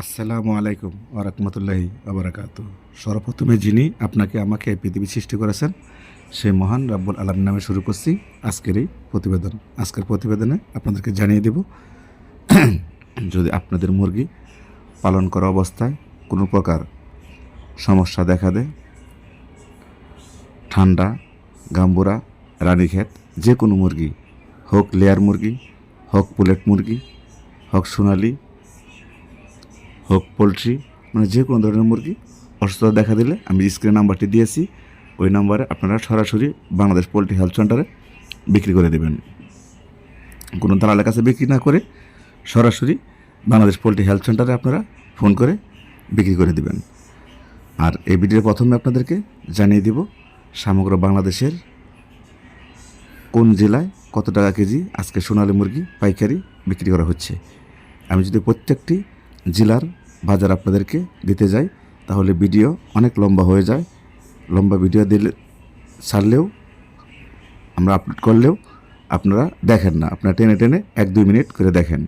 আসসালামু আলাইকুম ওরহমতুল্লাহি আবরাকাত সর্বপ্রথমে যিনি আপনাকে, আমাকে পৃথিবী সৃষ্টি করেছেন, সেই মহান রাব্বুল আলম নামে শুরু করছি আজকের এই প্রতিবেদন। আজকের প্রতিবেদনে আপনাদেরকে জানিয়ে দেব, যদি আপনাদের মুরগি পালন করা অবস্থায় কোনো প্রকার সমস্যা দেখা দেয়, ঠান্ডা, গাম্বুরা, রানীক্ষেত, যে কোনো মুরগি, হোক লেয়ার মুরগি, হোক পুলেট মুরগি, হোক সোনালি হোক, পোলট্রি মানে যে কোনো ধরনের মুরগি অসুস্থতা দেখা দিলে আমি স্ক্রিন নাম্বারটি দিয়েছি। ওই নাম্বারে আপনারা সরাসরি বাংলাদেশ পোলট্রি হেলথ সেন্টারে বিক্রি করে দেবেন। কোনো দালালের কাছে বিক্রি না করে সরাসরি বাংলাদেশ পোলট্রি হেলথ সেন্টারে আপনারা ফোন করে বিক্রি করে দেবেন। আর এই ভিডিওর প্রথমে আপনাদেরকে জানিয়ে দিব, সমগ্র বাংলাদেশের কোন জেলায় কত টাকা কেজি আজকে সোনালী মুরগি, পাইকারি বিক্রি করা হচ্ছে। আমি যদি প্রত্যেকটি জেলার বাজার আপনাদেরকে দিতে যাই, তাহলে ভিডিও অনেক লম্বা হয়ে যায়। লম্বা ভিডিও দিলে, ছাড়লেও, আমরা আপলোড করলেও আপনারা দেখেন না। আপনারা টেনে টেনে এক দুই মিনিট করে দেখেন।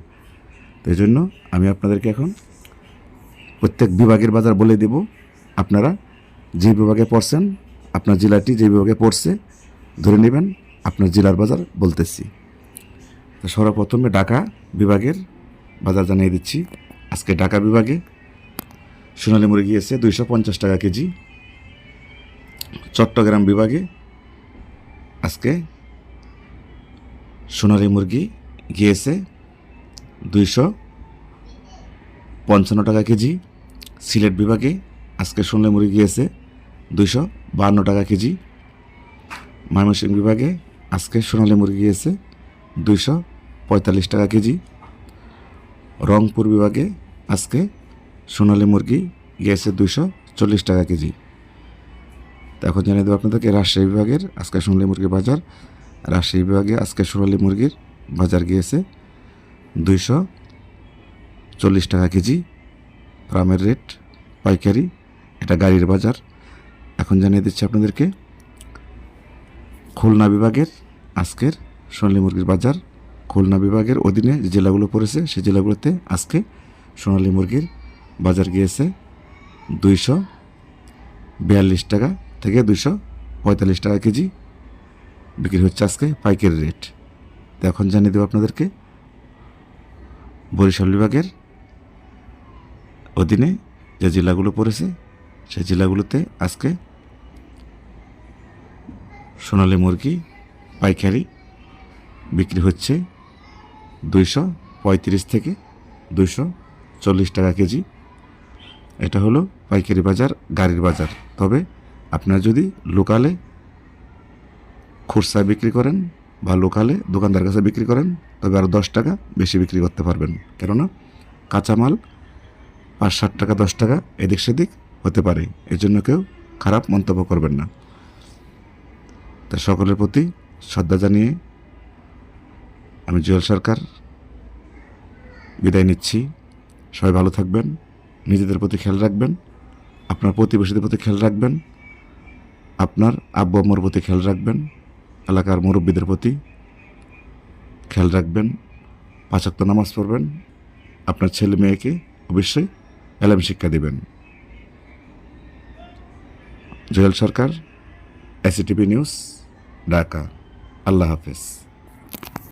তো এই জন্য আমি আপনাদেরকে এখন প্রত্যেক বিভাগের বাজার বলে দেব। আপনারা যে বিভাগে পড়ছেন, আপনার জেলাটি যে বিভাগে পড়ছে, ধরে নেবেন আপনার জেলার বাজার বলতেছি। তো সর্বপ্রথমে ঢাকা বিভাগের বাজার জানিয়ে দিচ্ছি। আজকে ঢাকা বিভাগে সোনালী মুরগি এসে দুইশো পঞ্চাশ টাকা কেজি। চট্টগ্রাম বিভাগে আজকে সোনালী মুরগি গিয়েছে দুইশো পঞ্চান্ন টাকা কেজি। সিলেট বিভাগে আজকে সোনালী মুরগি গিয়েছে দুইশো বাহান্ন টাকা কেজি। ময়মনসিংহ বিভাগে আজকে সোনালী মুরগি গিয়েছে দুইশো পঁয়তাল্লিশ টাকা কেজি। রংপুর বিভাগে আজকে সোনালী মুরগি গিয়েছে দুইশো চল্লিশ টাকা কেজি। তো এখন জানিয়ে দেবো আপনাদেরকে, রাজশাহী বিভাগের আজকে সোনালী মুরগির বাজার। রাজশাহী বিভাগে আজকে সোনালী মুরগির বাজার গিয়েছে দুইশো চল্লিশ টাকা কেজি। ফার্মের রেট পাইকারি, এটা গাড়ির বাজার। এখন জানিয়ে দিচ্ছি আপনাদেরকে, খুলনা বিভাগের আজকের সোনালী মুরগির বাজার। খুলনা বিভাগের অধীনে যে জেলাগুলো পড়েছে সেই জেলাগুলোতে আজকে সোনালী মুরগির বাজার গিয়েছে দুইশো বিয়াল্লিশ টাকা থেকে দুইশো পঁয়তাল্লিশ টাকা কেজি। বিক্রি হচ্ছে আজকে পাইকারি রেট। তো এখন জানিয়ে দেবো আপনাদেরকে, বরিশাল বিভাগের অধীনে যে জেলাগুলো পড়েছে, সেই জেলাগুলোতে আজকে সোনালী মুরগি পাইকারি বিক্রি হচ্ছে দুইশো পঁয়ত্রিশ থেকে দুইশো চল্লিশ টাকা কেজি। এটা হলো পাইকারি বাজার, গাড়ির বাজার। তবে আপনারা যদি লোকালে খুরসা বিক্রি করেন বা লোকালে দোকানদার কাছে বিক্রি করেন, তবে আরও দশ টাকা বেশি বিক্রি করতে পারবেন। কেননা কাঁচামাল পাঁচ ষাট টাকা, দশ টাকা এদিক সেদিক হতে পারে। এর জন্য কেউ খারাপ মন্তব্য করবেন না। তা সকলের প্রতি শ্রদ্ধা জানিয়ে আমি জুয়েল সরকার বিদায় নিচ্ছি। সবাই ভালো থাকবেন, নিজেদের প্রতি খেয়াল রাখবেন, আপনার প্রতিবেশীদের প্রতি খেয়াল রাখবেন, আপনার আব্বু আম্মুর প্রতি খেয়াল রাখবেন, এলাকার মুরব্বীদের প্রতি খেয়াল রাখবেন পাঁচাত্ত নামাজ পড়বেন, আপনার ছেলে মেয়েকে অবশ্যই এলাম শিক্ষা দিবেন। Jewel Sarkar, ACTV news, Dhaka. আল্লাহ হাফেজ।